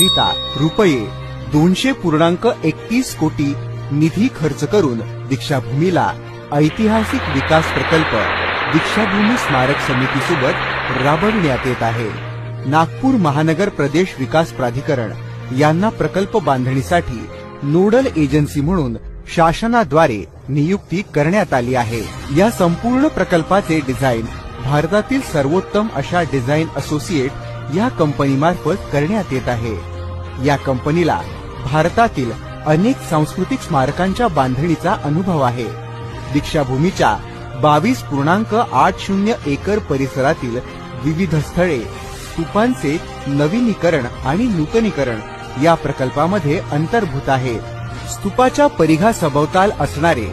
करिता रुपये दोनशे पूर्णांक एकतीस कोटी निधी खर्च करून दीक्षाभूमीला ऐतिहासिक विकास प्रकल्प दीक्षाभूमी स्मारक समितीसोबत राबविण्यात येत आहे. नागपूर महानगर प्रदेश विकास प्राधिकरण यांना प्रकल्प बांधणीसाठी नोडल एजन्सी म्हणून शासनाद्वारे नियुक्ती करण्यात आली आहे. या संपूर्ण प्रकल्पाचे डिझाईन भारतातील सर्वोत्तम अशा डिझाईन असोसिएट या कंपनीमार्फत करण्यात येत आहे. या कंपनीला भारतातील अनेक सांस्कृतिक स्मारकांच्या बांधणीचा अनुभव आहे. दीक्षाभूमीच्या बावीस पूर्णांक आठ शून्य एकर परिसरातील विविध स्थळे स्तूपांचे नवीनीकरण आणि नूतनीकरण या प्रकल्पामध्ये अंतर्भूत आहे. स्तूपाच्या परिघा सभोवताल असणारे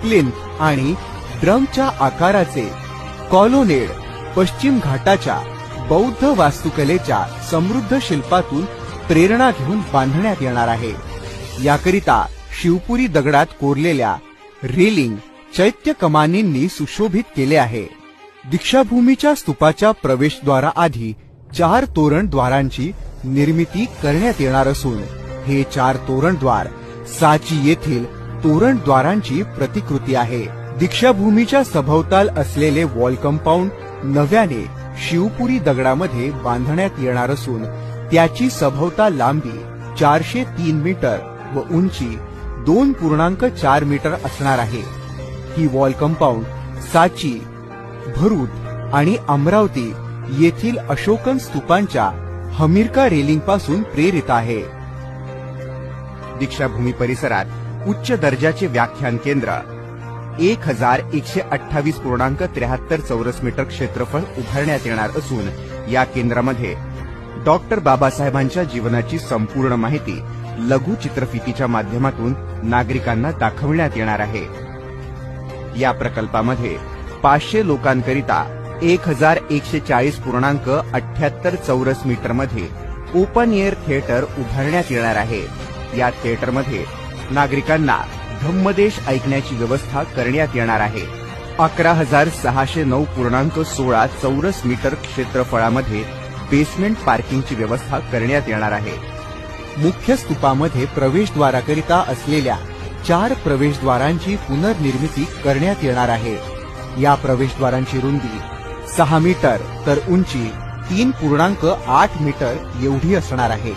प्लिंथ आणि ड्रमच्या आकाराचे कॉलोनेड पश्चिम घाटाच्या बौद्ध वास्तुकलेच्या समृद्ध शिल्पातून प्रेरणा घेऊन बांधण्यात येणार आहे. याकरिता शिवपुरी दगडात कोरलेल्या रेलिंग चैत्य कमानींनी सुशोभित केले आहे. दीक्षाभूमीच्या स्तूपाच्या प्रवेशद्वाराआधी चार तोरणद्वारांची निर्मिती करण्यात येणार असून हे चार तोरणद्वार साची येथील तोरणद्वारांची प्रतिकृती आहे. दीक्षाभूमीच्या सभोवताल असलेले वॉल कंपाऊंड नव्याने शिवपुरी दगडामध्ये बांधण्यात येणार असून त्याची सभोवता लांबी चारशे तीन मीटर व उंची दोन पूर्णांक चार मीटर असणार आहे. ही वॉल कंपाऊंड साची भरूच आणि अमरावती येथील अशोकन स्तूपांच्या हमीरका रेलिंगपासून प्रेरित आहे. दीक्षाभूमी परिसरात उच्च दर्जाचे व्याख्यान केंद्र एक हजार एकशे अठ्ठावीस पूर्णांक त्र्याहत्तर चौरस मीटर क्षेत्रफळ उभारण्यात येणार असून या केंद्रामध्ये डॉक्टर बाबासाहेबांच्या जीवनाची संपूर्ण माहिती लघु चित्रफितीच्या माध्यमातून नागरिकांना दाखविण्यात येणार आहे. या प्रकल्पामध्ये पाचशे लोकांकरिता एक हजार एकशे चाळीस पूर्णांक अठ्याहत्तर चौरस मीटरमध्ये ओपन एअर थिएटर उभारण्यात येणार आहे. या थिएटरमध्ये नागरिकांना धम्मदेश ऐकण्याची व्यवस्था करण्यात येणार आहे. अकरा हजार सहाशे नऊ पूर्णांक सोळा चौरस मीटर क्षेत्रफळामध्ये बेसमेंट पार्किंगची व्यवस्था करण्यात येणार आहे. मुख्य स्तूपामध्ये प्रवेशद्वाराकरिता असलेल्या चार प्रवेशद्वारांची पुनर्निर्मिती करण्यात येणार आहे. या प्रवेशद्वारांची रुंदी सहा मीटर तर उंची तीन पूर्णांक आठ मीटर एवढी असणार आहे.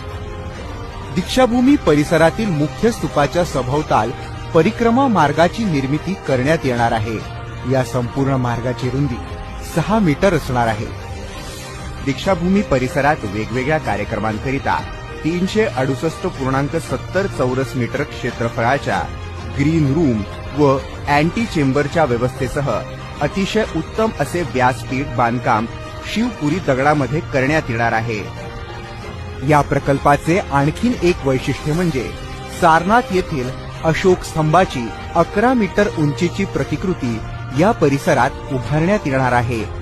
दीक्षाभूमी परिसरातील मुख्य स्तूपाच्या सभोवताल परिक्रमा मार्गाची निर्मिती करण्यात येणार आहे. या संपूर्ण मार्गाची रुंदी सहा मीटर असणार आहे. दीक्षाभूमी परिसरात वेगवेगळ्या कार्यक्रमांकरिता तीनशे अडुसष्ट पूर्णांक सत्तर चौरस मीटर क्षेत्रफळाच्या ग्रीन रूम व अँटी चेंबरच्या व्यवस्थेसह अतिशय उत्तम असे व्यासपीठ बांधकाम शिवपुरी दगडामध्ये करण्यात येणार आहे. या प्रकल्पाचे आणखीन एक वैशिष्ट्य म्हणजे सारनाथ येथील अशोक स्तंभाची अकरा मीटर उंचीची प्रतिकृती या परिसरात उभारण्यात येणार आहे.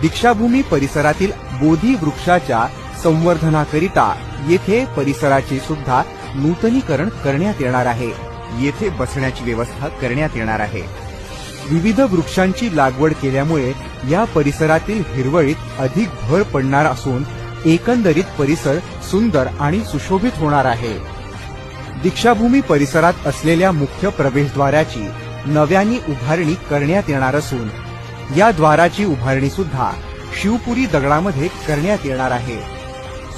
दीक्षाभूमी परिसरातील बोधी वृक्षाच्या संवर्धनाकरिता येथे परिसराचे सुद्धा नूतनीकरण करण्यात येणार आहे. येथे बसण्याची व्यवस्था करण्यात येणार आहे. विविध वृक्षांची लागवड केल्यामुळे या परिसरातील हिरवळीत अधिक भर पडणार असून एकंदरीत परिसर सुंदर आणि सुशोभित होणार आहे. दीक्षाभूमी परिसरात असलेल्या मुख्य प्रवेशद्वाराची नव्याने उभारणी करण्यात येणार असून या द्वाराची उभारणी सुद्धा शिवपुरी दगडामध्ये करण्यात येणार आहे.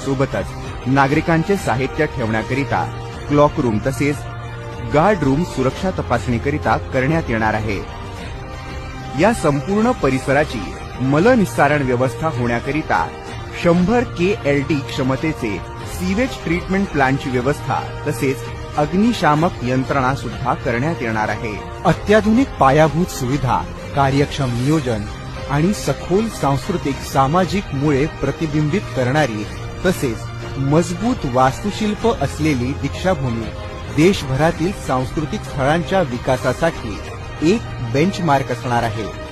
सोबतच नागरिकांचे साहित्य ठेवण्याकरिता क्लॉक रूम तसेच गार्ड रूम सुरक्षा तपासणीकरिता करण्यात येणार आहे. या संपूर्ण परिसराची मलनिस्सारण व्यवस्था होण्याकरिता शंभर के एल डी क्षमतेचे सीवेज ट्रीटमेंट प्लांटची व्यवस्था तसेच अग्निशामक यंत्रणा सुद्धा करण्यात येणार आहे. अत्याधुनिक पायाभूत सुविधा कार्यक्षम नियोजन आणि सखोल सांस्कृतिक सामाजिक मुळे प्रतिबिंबित करणारी तसेच मजबूत वास्तुशिल्प असलेली दीक्षाभूमी देशभरातील सांस्कृतिक स्थळांच्या विकासासाठी एक बेंचमार्क असणार आहे.